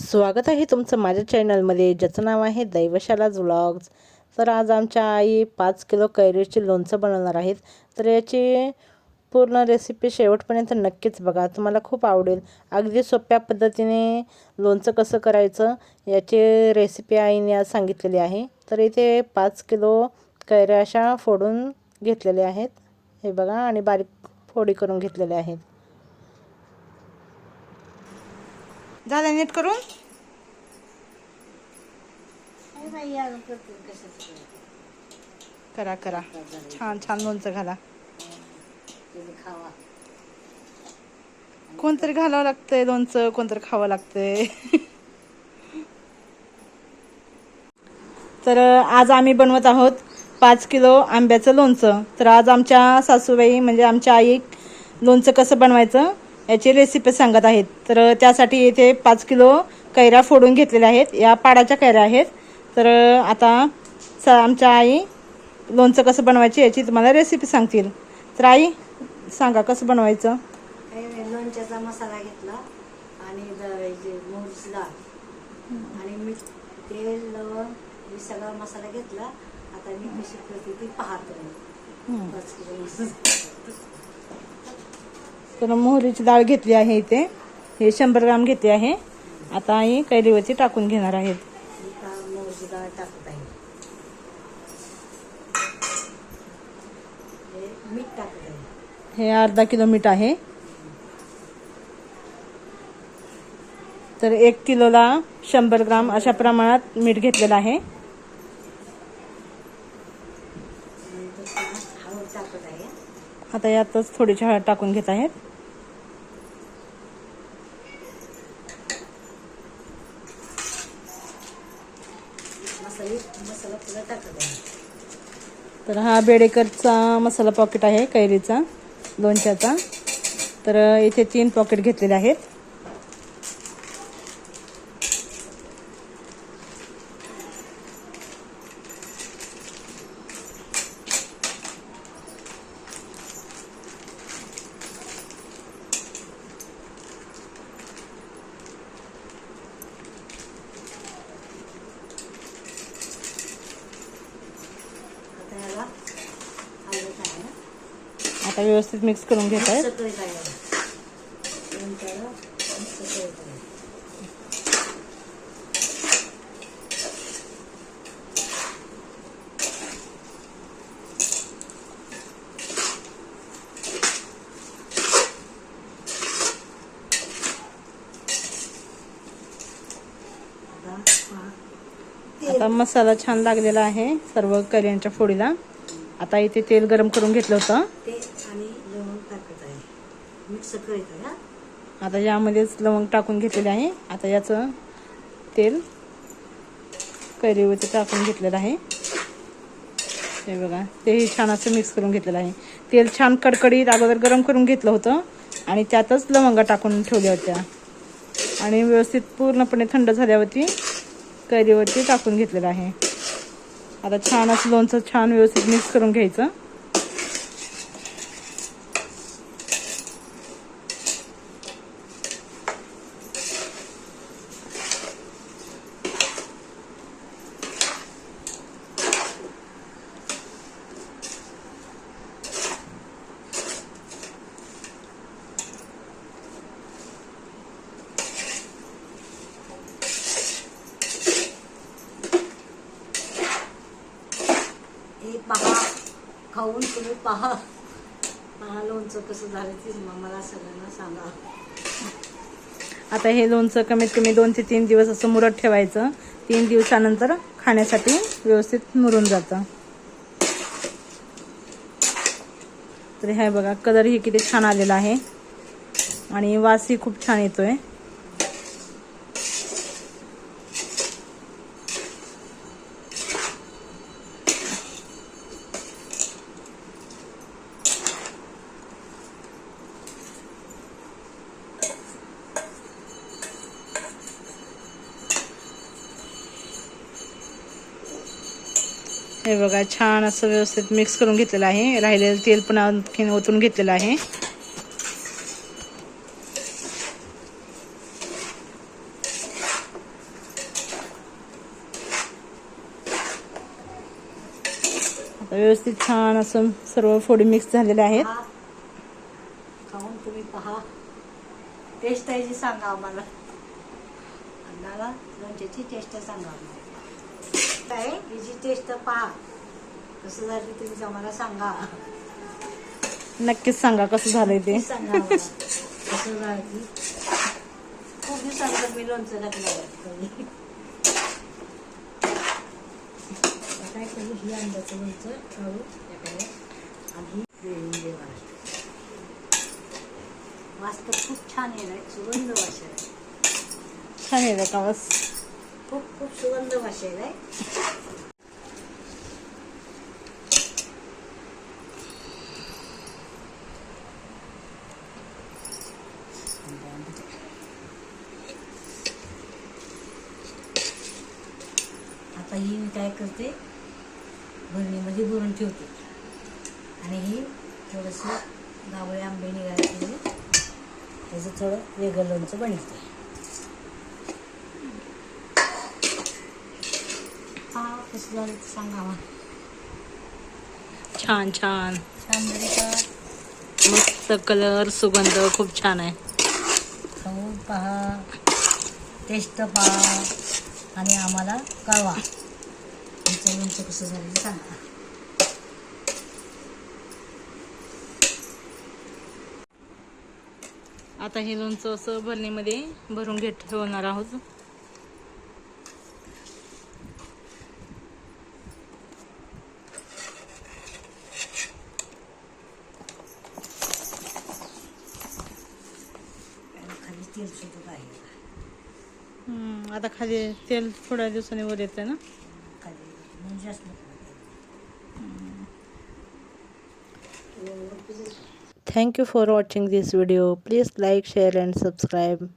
स्वागत आहे तुमचं माझ्या चॅनलमध्ये. ज्याचं नाव आहे दैवशालाज व्लॉग्स. तर आज आमच्या आई पाच किलो कैरीचे लोणचं बनवणार आहेत. तर याची पूर्ण रेसिपी शेवटपर्यंत नक्कीच बघा. तुम्हाला खूप आवडेल. अगदी सोप्या पद्धतीने लोणचं कसं करायचं याची रेसिपी आईने आज सांगितलेली आहे. तर इथे पाच किलो कैऱ्या अशा फोडून घेतलेल्या आहेत. हे बघा आणि बारीक फोडी करून घेतलेल्या आहेत. झालं नीट करून. करा? करा छान छान लोणचं घाला. कोणतरी घालावं लागतंय लोणचं कोणतरी खावं लागतंय. तर आज आम्ही बनवत आहोत पाच किलो आंब्याचं लोणचं. तर आज आमच्या सासूबाई म्हणजे आमच्या आई लोणचं कसं बनवायचं? याची रेसिपी सांगत आहेत. तर त्यासाठी इथे पाच किलो कैऱ्या फोडून घेतलेल्या आहेत. या पाडाच्या कैऱ्या आहेत. तर आता स आमच्या आई लोणचं कसं बनवायची याची तुम्हाला रेसिपी सांगतील. तर आई सांगा कसं बनवायचं? लोणच्याचा मसाला घेतला आणि डाळ. आणि मीठ तेल लवंग हे सगळा मसाला घेतला. आता मी कशी करते ती पाहत. पाच किलो. तर मोहरीची डाळ घेतली आहे इथे. हे शंभर ग्राम घेतली आहे. आता आई कैरीवरती टाकून घेणार आहेत. हे अर्धा किलो मीठ आहे. तर एक किलोला शंभर ग्राम अशा प्रमाणात मीठ घेतलेलं आहे. आहे आता यातच थोडीशी हळद टाकून घेत आहेत. मसाला पुन्हा टाकत आहे. तर हा बेडेकरचा मसाला पॉकेट आहे कैरीचा लोणच्याचा. तर इथे तीन पॉकेट घेतलेले आहेत आता ह्याला हलवत आहे ना आता व्यवस्थित मिक्स करून घेत आहे आता मसाला छान लागलेला आहे सर्व कर्यांच्या फोडीला. आता इथे तेल गरम करून घेतलं होतं ते आणि लवंग टाकत आहे मिक्स करीत आहे आता यामध्येच लवंग टाकून घेतलेले आहे. आता याचं तेल कैरीवरती टाकून घेतलेलं आहे. हे बघा तेही छान असं मिक्स करून घेतलेलं आहे. तेल छान कडकडीत अगोदर गरम करून घेतलं होतं आणि त्यातच लवंगा टाकून ठेवल्या होत्या. आणि व्यवस्थित पूर्णपणे थंड झाल्यावरती कैरीवरती टाकून घेतलेलं आहे. आता छान असं लोणचं छान व्यवस्थित मिक्स करून घ्यायचं. हे पहा खाऊन तुम्ही पहा. पहा लोणचं कसं झालं ते मला सगळ्यांना सांगा. आता हे लोणचं कमीत कमी दोन ते तीन दिवस असं मुरत ठेवायचं. तीन दिवसानंतर खाण्यासाठी व्यवस्थित मुरून जातं. तर हे बघा कलरही किती छान आलेला आहे. आणि वासही खूप छान येतोय. हे बघा छान असं व्यवस्थित मिक्स करून घेतलेलं आहे. राहिलेलं तेल पण आणखीन ओतून घेतलेलं आहे. व्यवस्थित छान असं सर्व फोडी मिक्स झालेले आहेत. तुम्ही पहा. टेस्ट आहे जी सांगा आम्हाला. अन्नाला लोणच्याची टेस्ट सांगा आम्हाला. काय? हिची टेस्ट पहा. कसं झाली तुम्ही आम्हाला सांगा. नक्कीच सांगा कसं झालंय ते? सांगा आम्हाला. कसं झालं ती? खूप दिवसांचं मी लोणचं टाकलं काय करू ही अंड्याचं लोणचं त्याकडे. आणि ही वेळून दे महाराष्ट्र वास तर खूप छान येणार सुगंध वास आहे छान आहे का बस खूप खूप सुगंध भाषेला आहे आता ही मी काय करते? भरणीमध्ये भरून ठेवते. आणि ही थोडंसं गावळे आंबे निघाले त्याचं थोडं वेगळं लोणचं बनवते. कसं झालं ते सांगा मला छान छान. छान झाली का मस्त कलर सुगंध खूप छान आहे. खाऊन पहा. टेस्ट पहा. आणि आम्हाला कळवा. तुमचं लोणचं कसं झालं ते सांगा. आता हे लोणचं असं भरणीमध्ये भरून घेत ठेवणार आहोत आणि खाली तेल सुटत आहे हम्म, आता खाली तेल थोड्या दिवसांनी वर येते ना खाली म्हणजे असलं Thank you for watching this video. Please like, share and subscribe.